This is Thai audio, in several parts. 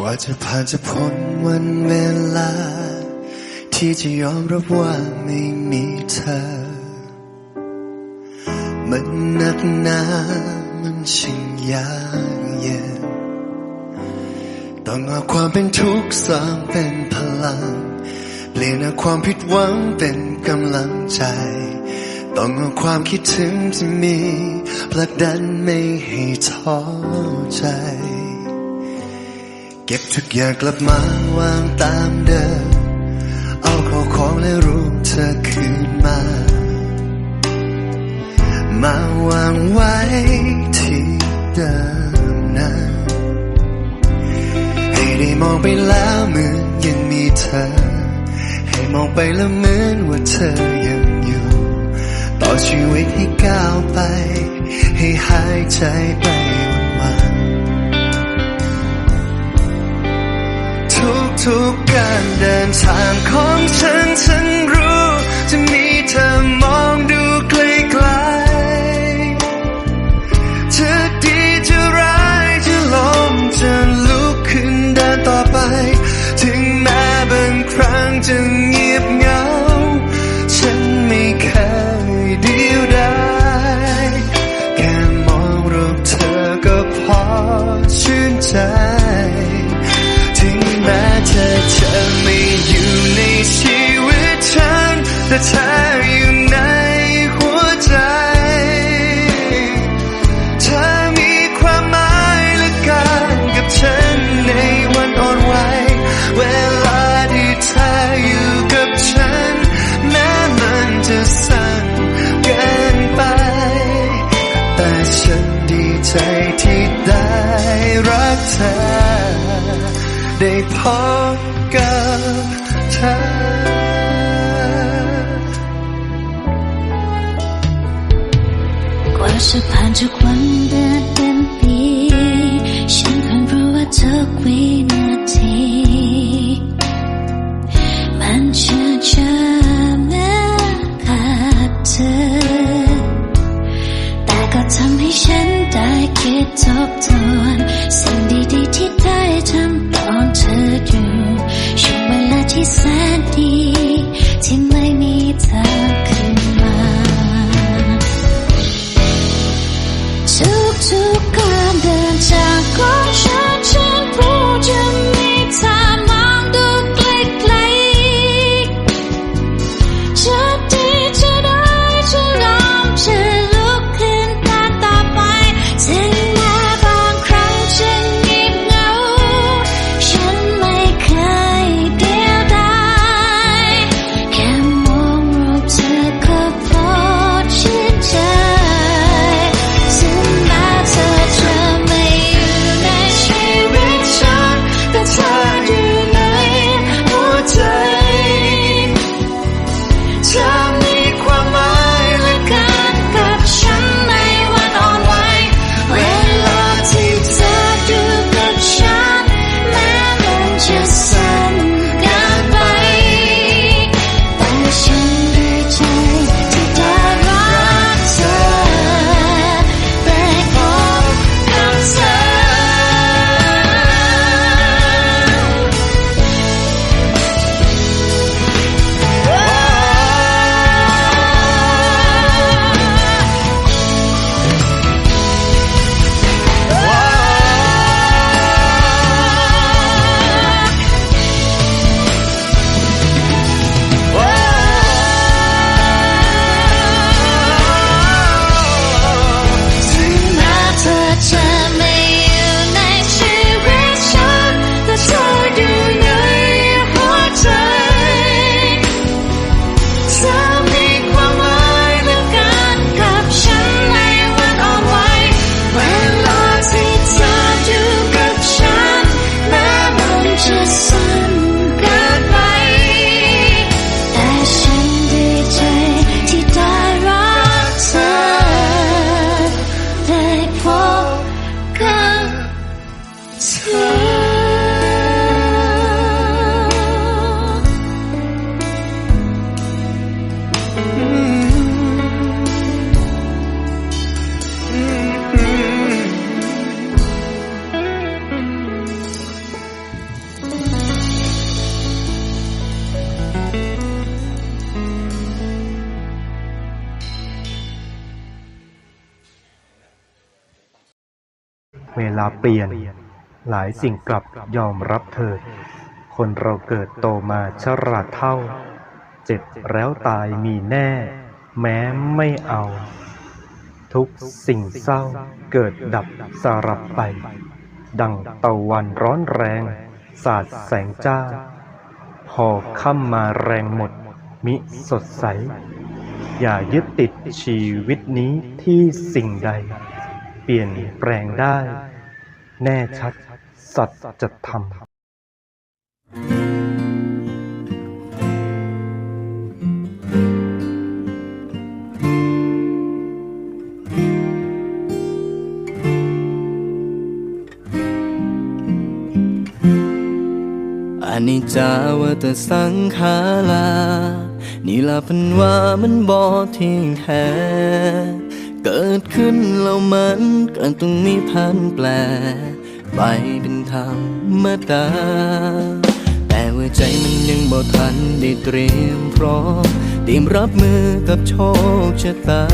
ว่าจะผ่านจะพ้นวันเวลา ที่จะยอมรับว่าไม่มีเธอ มันนักหนามันช่างยากเย็นต้องเอาความเป็นทุกข์สร้างเป็นพลัง เปลี่ยนเอาความผิดหวังเป็นกำลังใจ ต้องเอาความคิดถึงที่มีผลักดันไม่ให้ท้อใจ ก็บทุกอย่างกลับมาวางตามเดิม เอาข้าของและรูปเธอคืนมา มาวางไว้ที่เดิมนะให้ได้มองไปแล้วเหมือนยังมีเธอ ให้มองไปแล้วเหมือนว่าเธอยังอยู่ ต่อชีวิตให้ก้าวไป ให้หายใจไป ทุกการเดินทางของฉันฉันรู้จะมีเธอม เธอไม่อยู่ในชีวิตฉันแต่เธออยู่ในหัวใจ เธอมีความหมายเหละกันกับฉันในวันอ่อนไหวเวลาที่เธออยู่กับฉัน แม้มันจะสั้นเกินไป แต่ฉันดีใจที่ได้รักเธอ ได้พบานจากวันเดือนเป็นปี ฉันเพิ่งรู้ว่าทุกวินาที มันเชื่อเชื่อแม้ขาดเธอ แต่ก็ทำให้ฉันได้คิดทบทวนสิ่งดีๆที่ได้ทำตอนเธออยู่ช่วงเวลาที่แสนดี ที่ไม่มีเธอ เวลาเปลี่ยน หลายสิ่งกลับยอมรับเถิด คนเราเกิดโตมาชราเท่า เจ็บแล้วตายมีแน่ แม้ไม่เอา ทุกสิ่งเศร้าเกิดดับสารับไป ดังตะวันร้อนแรง สาดแสงจ้า พอค่ำมาแรงหมด มิสดใส อย่ายึดติดชีวิตนี้ที่สิ่งใด เปลี่ยนแปลงได้ แน่ชัด สัจธรรมอนนี้จาว่าแต่สังขารานี่ละเพันวามันบอทิ้งแท้ เกิดขึ้นแล้วมันก็ต้องมีพันแปล ไปเป็นธรรมดา แต่ว่าใจมันยังบ่ทันได้เตรียมพร้อมเตรียมรับมือกับโชคชะตา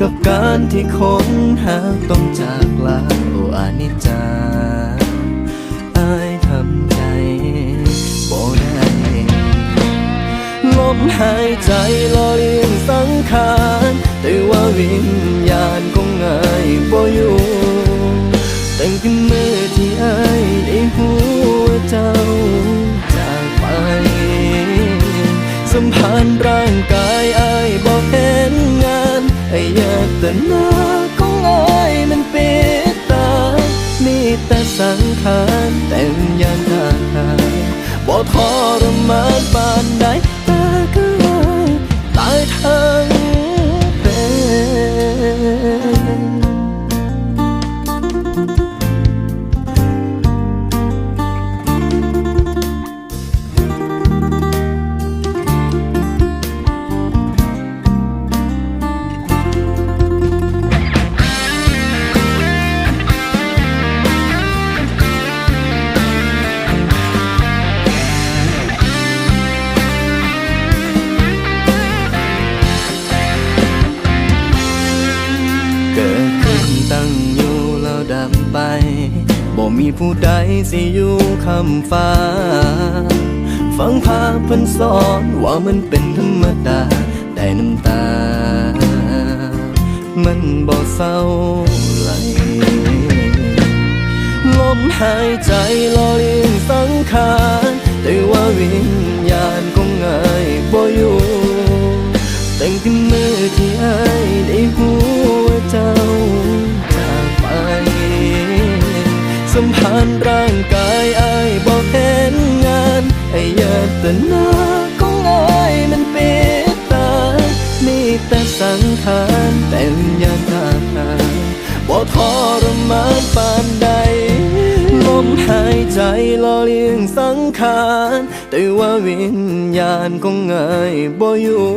กับการที่คนหาต้องจากลาโออานิจจาอายทำใจบ่ได้ลมหายใจรอเลีย วิญญาณคงง่ายบ่อยู่ตั้งแต่เมื่อที่อายได้หัวาเจ้าจากไป สัมพันธ์ร่างกายอายบอกเห็นงานไอ้อยากแต่นา ไปบ่มีผู้ใดสิอยู่คำฟ้า ฟังพาเพิ่นสอนว่ามันเป็นธรรมดา แต่น้ำตา มันบ่เศร้าไหลลมหายใจลอเลียงสังขาร นไอ้ยาตนาของอายมันเปิดตามีแต่สังขารแต่วิญญาณทางหาบ่ทรมานปานใด ลมหายใจรอเลี้ยงสังขาร แต่ว่าวิญญาณของอายบ่อยู่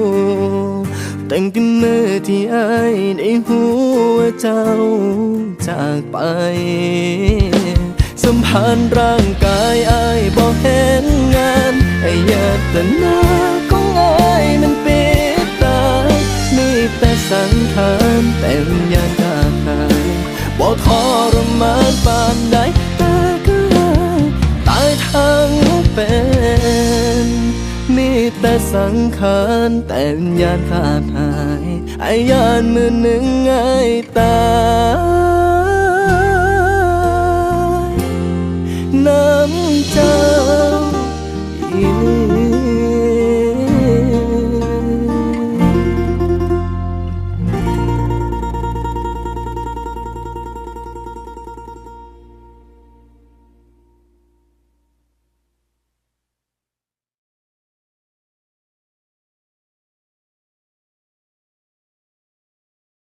แตั้งแต่เมื่อที่อายได้หัวเจ้าจากไป สัมพันธ์ร่างกายอายบอกเห็น งานไอ้ยาตนาของอายมันปิดตามีแต่สังขารแต่วิญญาณทาหายบ่ทรมานปานใดแต่ก็อายตายทั้งเป็นมีแต่สังขารแต่วิญญาณขาดหายไอ้ยานมือหนึ่งไอ้ตายน้ำเจ้า